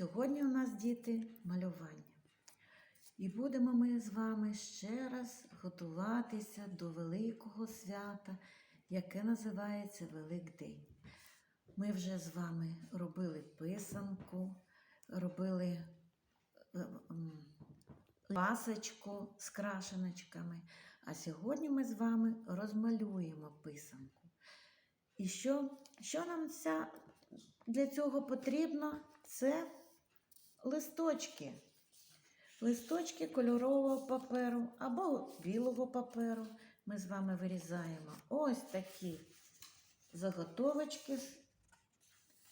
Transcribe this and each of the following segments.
Сьогодні у нас діти малювання. І будемо ми з вами ще раз готуватися до великого свята, яке називається Великдень. Ми вже з вами робили писанку, робили е, пасочку з крашеночками. А сьогодні ми з вами розмалюємо писанку. І що, що нам ця, для цього потрібно? Це листочки. Листочки кольорового паперу або білого паперу. Ми з вами вирізаємо ось такі заготовочки,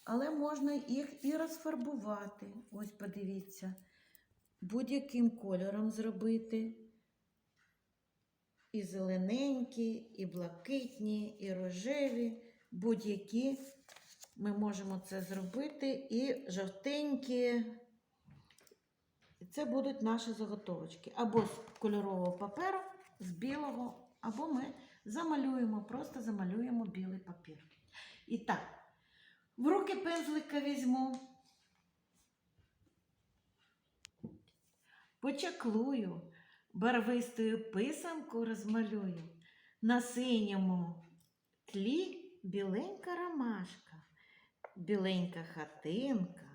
але можна їх і розфарбувати. Ось подивіться, будь-яким кольором зробити. І зелененькі, і блакитні, і рожеві, будь-які. Ми можемо це зробити і жовтенькі. І Це будуть наші заготовочки. Або з кольорового паперу, з білого, або ми замалюємо, просто замалюємо білий папір. І так, в руки пензлика візьму, почаклую, барвистою писанку розмалюю. На синьому тлі біленька ромашка, біленька хатинка,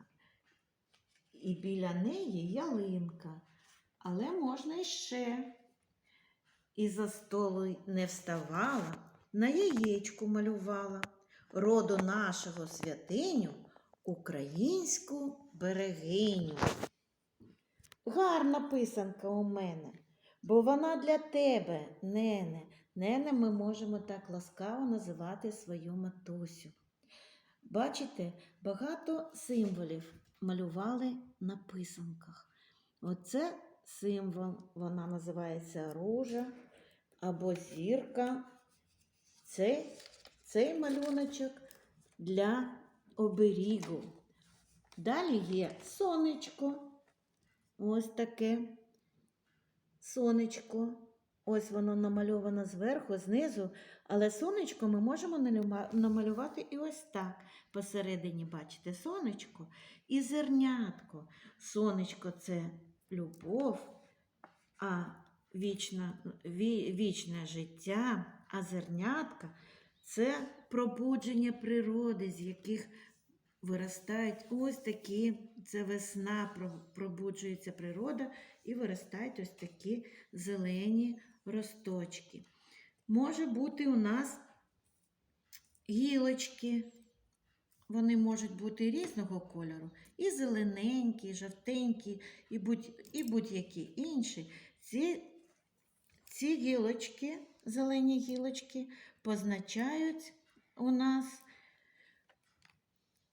і біля неї ялинка, але можна іще. І за столу не вставала, на яєчку малювала роду нашого святиню українську берегиню. Гарна писанка у мене, бо вона для тебе, нене. Нене ми можемо так ласкаво називати свою матусю. Бачите, багато символів малювали на писанках. Оце символ, вона називається ружа або зірка. Цей, цей малюночок для оберігу. Далі є сонечко. Ось таке сонечко. Ось воно намальовано зверху, знизу, але сонечко ми можемо намалювати і ось так. Посередині, бачите, сонечко і зернятко. Сонечко це любов, а вічна, ві, вічне життя, а зернятка це пробудження природи, з яких виростають ось такі, це весна, пробуджується природа, і виростають ось такі зелені росточки. Може бути у нас гілочки. Вони можуть бути різного кольору. І зелененькі, і жовтенькі, і будь- будь-які інші. Ці, ці гілочки, зелені гілочки, позначають у нас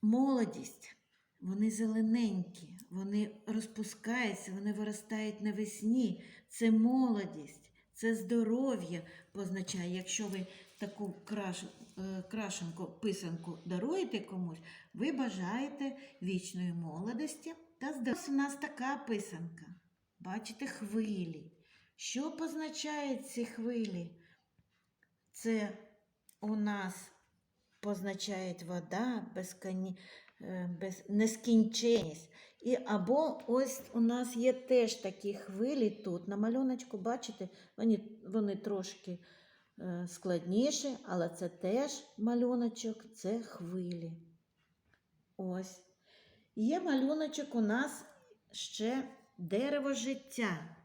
молодість. Вони зелененькі, вони розпускаються, вони виростають навесні. Це молодість, це здоров'я позначає. Якщо ви таку краш, е, крашенку, писанку даруєте комусь, ви бажаєте вічної молодості та здоров'я. У нас така писанка. Бачите, хвилі. Що позначають ці хвилі? Це у нас позначають вода, безконі, е, без, нескінченність. І або ось у нас є теж такі хвилі тут. На малюночку, бачите, вони, вони трошки е, складніші, але це теж малюночок, це хвилі. Ось. Є малюночок у нас ще дерево життя.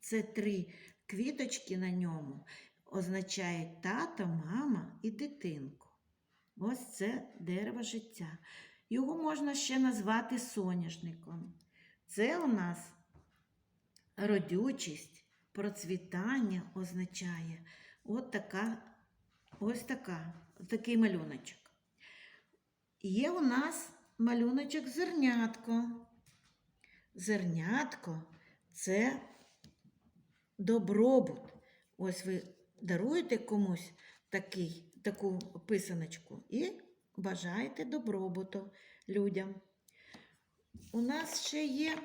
Це три квіточки на ньому означають тато, мама і дитинку. Ось це дерево життя. Його можна ще назвати соняшником. Це у нас родючість, процвітання означає. От така, ось така, такий малюночок. Є у нас малюночок зернятко. Зернятко це добробут. Ось ви даруєте комусь такий, таку писаночку і бажаєте добробуту людям. У нас ще є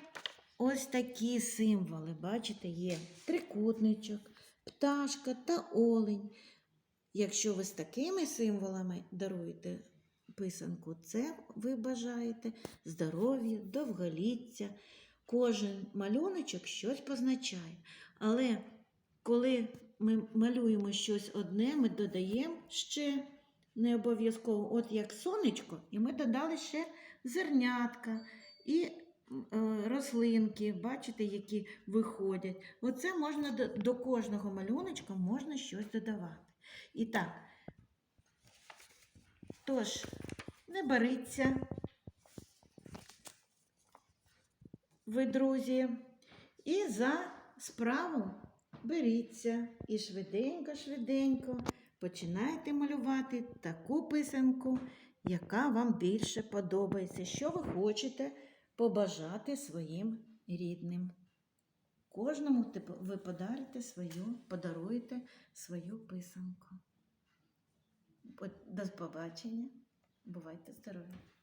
ось такі символи. Бачите, є трикутничок, пташка та олень. Якщо ви з такими символами даруєте писанку. Це ви бажаєте здоров'я, довголіття. Кожен малюночок щось позначає. Але коли ми малюємо щось одне, ми додаємо ще не обов'язково, от як сонечко, і ми додали ще зернятка і е, рослинки, бачите, які виходять. Оце можна до, до кожного малюночка можна щось додавати. І так, тож, не бариться, ви, друзі, і за справу беріться. І швиденько-швиденько починайте малювати таку писанку, яка вам більше подобається, що ви хочете побажати своїм рідним. Кожному ви подарите свою, подаруєте свою писанку. До побачення. Бувайте здорові!